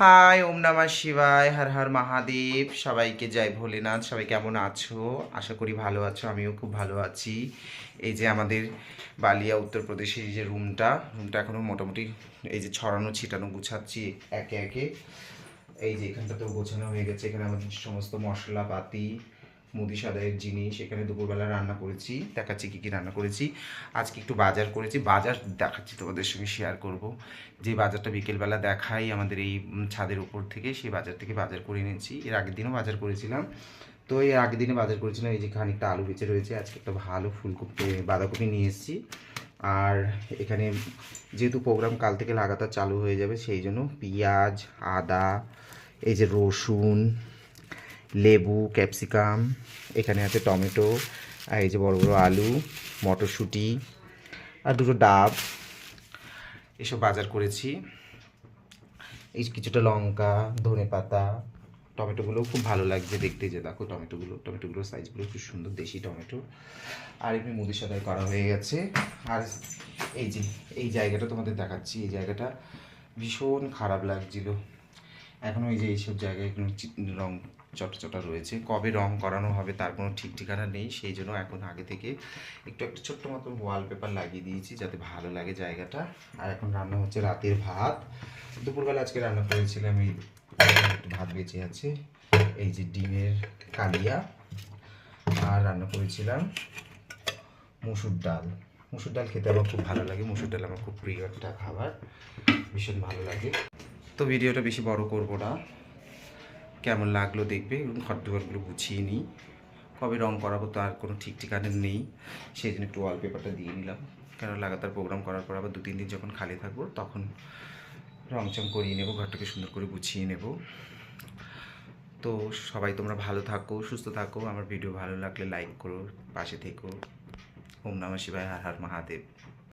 High, ওম নামা শিবায়, হর হর মহাদেব। সবাইকে জয় ভোলেনাথ। সবাই কেমন আছো? আশা করি ভালো আছো, আমিও খুব ভালো আছি। এই যে আমাদের বালিয়া উত্তরপ্রদেশের এই যে রুমটা রুমটা এখনও মোটামুটি এই যে ছড়ানো, ছিটানো, গুছাচ্ছি একে একে। এই যে এখানটাতেও গোছানো হয়ে গেছে। এখানে আমাদের সমস্ত মশলাপাতি মুদি সাদাইয়ের জিনিস, এখানে দুপুরবেলা রান্না করেছি, দেখাচ্ছি কী কী রান্না করেছি। আজকে একটু বাজার করেছি, বাজার দেখাচ্ছি তোমাদের সঙ্গে শেয়ার করব। যে বাজারটা বিকেলবেলা দেখাই আমাদের এই ছাদের উপর থেকে, সেই বাজার থেকে বাজার করে এনেছি। এর আগের দিনও বাজার করেছিলাম। তো এর আগের দিনে বাজার করেছিলাম, এই যে খানিকটা আলু বেঁচে রয়েছে, আজকে একটা ভালো ফুলকপি, বাঁধাকপি নিয়ে এসেছি। আর এখানে যেহেতু প্রোগ্রাম কাল থেকে লাগাতার চালু হয়ে যাবে, সেই জন্য পেঁয়াজ, আদা, এই যে রসুন লেবু, ক্যাপসিকাম, এখানে আছে টমেটো, আর এই যে বড় বড় আলু, মটরশুঁটি, আর দুটো ডাব। এসব বাজার করেছি। এই কিছুটা লঙ্কা, ধনে পাতা, টমেটোগুলো খুব ভালো লাগছে দেখতে যে দেখো টমেটোগুলো, টমেটোগুলোর সাইজগুলো খুব সুন্দর দেশি টমেটো। আর এমনি মুদির সাথে করা হয়ে গেছে। আর এই যে, এই জায়গাটা তোমাদের দেখাচ্ছি, এই জায়গাটা ভীষণ খারাপ লাগছিল। এখনও এই যে এইসব জায়গায় কোনো রং চটচটা রয়েছে। কবে রং করানো হবে তার কোনো ঠিক ঠিকানা নেই, সেই জন্য এখন আগে থেকে একটু, একটা ছোট্ট মতন ওয়ালপেপার লাগিয়ে দিয়েছি যাতে ভালো লাগে জায়গাটা। আর এখন রান্না হচ্ছে রাতের ভাত। দুপুরবেলা আজকে রান্না করেছিলাম এই ভাত বেঁচে আছে, এই যে ডিমের কালিয়া। আর রান্না করেছিলাম মুসুর ডাল। মুসুর ডাল খেতে আমার খুব ভালো লাগে, মুসুর ডাল আমার খুব প্রিয় একটা খাবার, ভীষণ ভালো লাগে। তো ভিডিওটা বেশি বড় করব না। কেমন লাগল দেখবে? এবং ঘর দুয়ারগুলো গুছিয়ে নিই। কবে রং করাবো তার কোনো ঠিক ঠিকানা নেই। সেই জন্য একটু ওয়ালপেপারটা দিয়ে নিলাম। কেন লাগাতার প্রোগ্রাম করার পর আবার দু তিন দিন যখন খালি থাকব, তখন রং চং করিয়ে নেব, ঘরটাকে সুন্দর করে গুছিয়ে নেব। তো সবাই তোমরা ভালো থাকো, সুস্থ থাকো। আমার ভিডিও ভালো লাগলে লাইক করো, পাশে থেকো। ওম নমঃ শিবায়, হর হর মহাদেব।